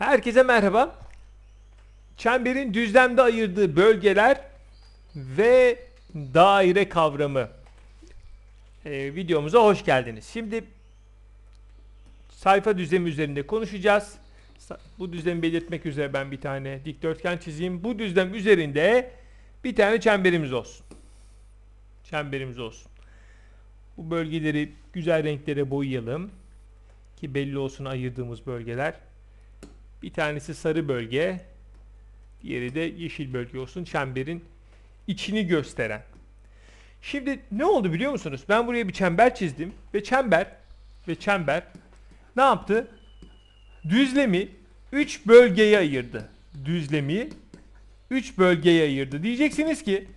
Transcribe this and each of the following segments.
Herkese merhaba. Çemberin düzlemde ayırdığı bölgeler ve daire kavramı Ee, videomuza hoş geldiniz. Şimdi sayfa düzlemi üzerinde konuşacağız. Bu düzlemi belirtmek üzere ben bir tane dikdörtgen çizeyim. Bu düzlem üzerinde bir tane çemberimiz olsun. Çemberimiz olsun. Bu bölgeleri güzel renklere boyayalım ki belli olsun ayırdığımız bölgeler. Bir tanesi sarı bölge, diğeri de yeşil bölge olsun. Çemberin içini gösteren. Şimdi ne oldu biliyor musunuz? Ben buraya bir çember çizdim ve çember ve çember ne yaptı? Düzlemi 3 bölgeye ayırdı. Düzlemi 3 bölgeye ayırdı. Diyeceksiniz ki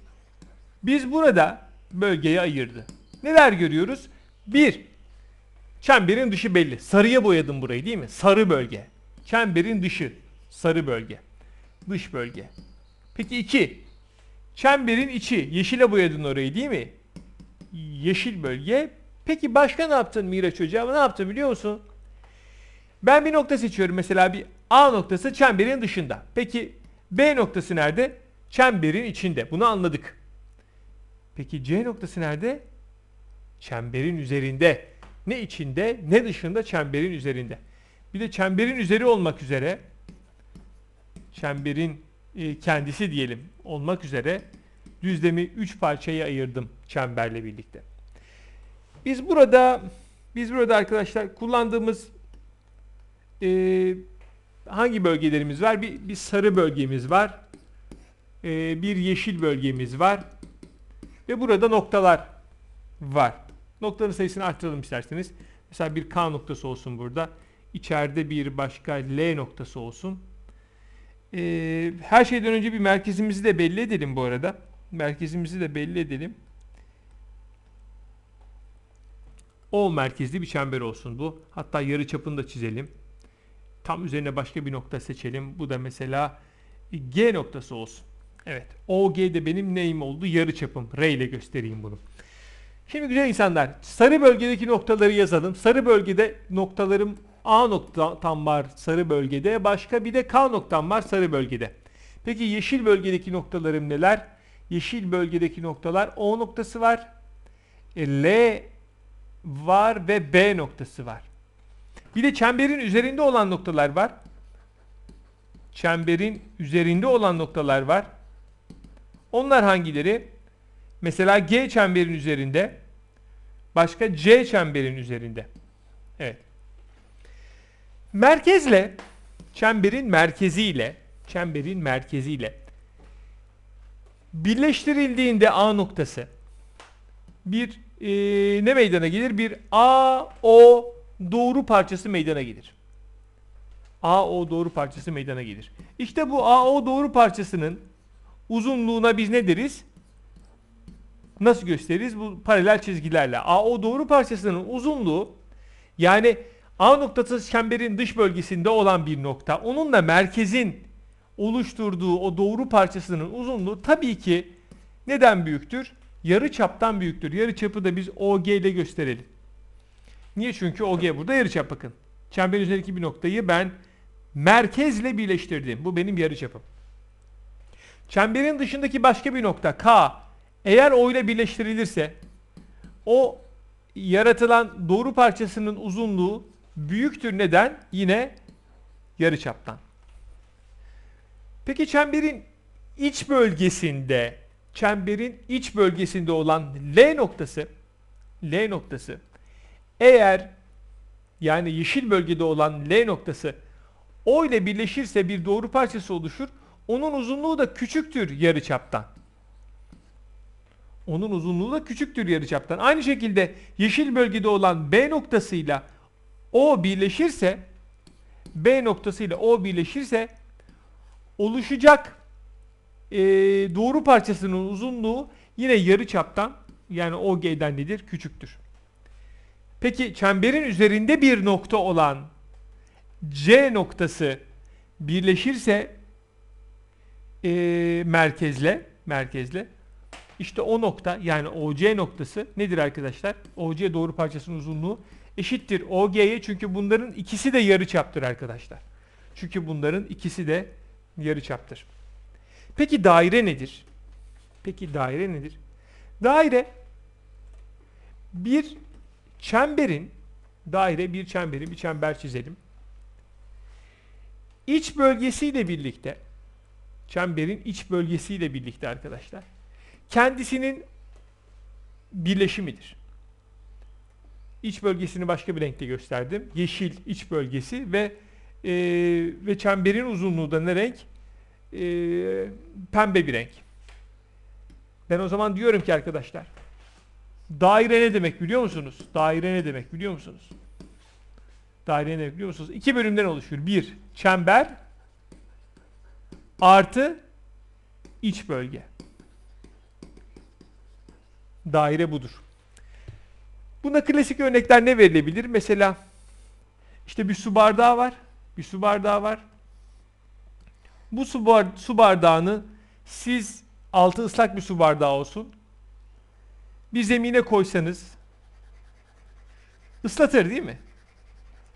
biz burada bölgeye ayırdı. Neler görüyoruz? 1. Çemberin dışı belli. Sarıya boyadım burayı değil mi? Sarı bölge. Çemberin dışı sarı bölge. Dış bölge. Peki 2. Çemberin içi. Yeşile boyadın orayı değil mi? Yeşil bölge. Peki başka ne yaptın Miraç Hoca? Ne yaptın biliyor musun? Ben bir nokta seçiyorum. Mesela bir A noktası çemberin dışında. Peki B noktası nerede? Çemberin içinde. Bunu anladık. Peki C noktası nerede? Çemberin üzerinde. Ne içinde ne dışında çemberin üzerinde. Bir de çemberin üzeri olmak üzere çemberin e, kendisi diyelim olmak üzere düzlemi 3 parçaya ayırdım çemberle birlikte. Biz burada biz burada arkadaşlar kullandığımız e, hangi bölgelerimiz var? Bir, bir sarı bölgemiz var. E, bir yeşil bölgemiz var. Ve burada noktalar var. Noktaların sayısını arttıralım isterseniz. Mesela bir K noktası olsun burada. İçeride bir başka L noktası olsun. Ee, her şeyden önce bir merkezimizi de belli edelim bu arada. Merkezimizi de belli edelim. O merkezli bir çember olsun bu. Hatta yarı çapını da çizelim. Tam üzerine başka bir nokta seçelim. Bu da mesela G noktası olsun. Evet. OG de benim neyim oldu? Yarı çapım. R ile göstereyim bunu. Şimdi güzel insanlar, sarı bölgedeki noktaları yazalım. Sarı bölgede noktalarım A noktam var sarı bölgede, başka bir de K noktam var sarı bölgede. Peki yeşil bölgedeki noktalarım neler? Yeşil bölgedeki noktalar O noktası var, e, L var ve B noktası var. Bir de çemberin üzerinde olan noktalar var. Çemberin üzerinde olan noktalar var. Onlar hangileri? Mesela G çemberin üzerinde, başka C çemberin üzerinde. Evet. Merkezle, çemberin merkeziyle, çemberin merkeziyle birleştirildiğinde A noktası bir e, ne meydana gelir? Bir A, O doğru parçası meydana gelir. A, O doğru parçası meydana gelir. İşte bu A, O doğru parçasının uzunluğuna biz ne deriz? Nasıl gösteririz? Bu paralel çizgilerle. AO doğru parçasının uzunluğu yani A noktası çemberin dış bölgesinde olan bir nokta. Onunla merkezin oluşturduğu o doğru parçasının uzunluğu tabii ki neden büyüktür? Yarı çaptan büyüktür. Yarı çapı da biz OG ile gösterelim. Niye? Çünkü OG burada yarı çap bakın. Çemberin üzerindeki bir noktayı ben merkezle birleştirdim. Bu benim yarı çapım. Çemberin dışındaki başka bir nokta K eğer O ile birleştirilirse o yaratılan doğru parçasının uzunluğu büyüktür neden? Yine yarıçaptan. Peki çemberin iç bölgesinde çemberin iç bölgesinde olan L noktası L noktası eğer yani yeşil bölgede olan L noktası O ile birleşirse bir doğru parçası oluşur. Onun uzunluğu da küçüktür yarıçaptan. Onun uzunluğu da küçüktür yarıçaptan. Aynı şekilde yeşil bölgede olan B noktasıyla O birleşirse B noktasıyla O birleşirse oluşacak e, doğru parçasının uzunluğu yine yarıçaptan yani OG'den nedir? Küçüktür. Peki çemberin üzerinde bir nokta olan C noktası birleşirse e, merkezle merkezle işte o nokta yani OC noktası nedir arkadaşlar? OC doğru parçasının uzunluğu eşittir OG'ye çünkü bunların ikisi de yarı çaptır arkadaşlar. Çünkü bunların ikisi de yarıçaptır. Peki daire nedir? Peki daire nedir? Daire bir çemberin daire bir çemberin bir çember çizelim. İç bölgesiyle birlikte çemberin iç bölgesiyle birlikte arkadaşlar kendisinin birleşimidir. İç bölgesini başka bir renkte gösterdim. Yeşil iç bölgesi ve e, ve çemberin uzunluğu da ne renk? E, pembe bir renk. Ben o zaman diyorum ki arkadaşlar daire ne demek biliyor musunuz? Daire ne demek biliyor musunuz? Daire ne demek biliyor musunuz? İki bölümden oluşur. Bir, çember artı iç bölge. Daire budur. Buna klasik örnekler ne verilebilir? Mesela işte bir su bardağı var. Bir su bardağı var. Bu su, bar su bardağını siz altı ıslak bir su bardağı olsun. Bir zemine koysanız ıslatır değil mi?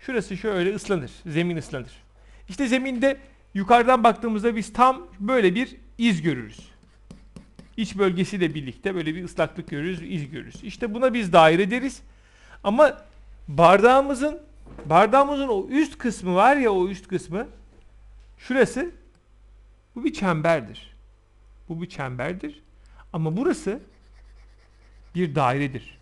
Şurası şöyle ıslanır. Zemin ıslanır. İşte zeminde yukarıdan baktığımızda biz tam böyle bir iz görürüz. İç bölgesiyle birlikte böyle bir ıslaklık görürüz, iz görürüz. İşte buna biz daire deriz. Ama bardağımızın bardağımızın o üst kısmı var ya o üst kısmı şurası bu bir çemberdir. Bu bir çemberdir. Ama burası bir dairedir.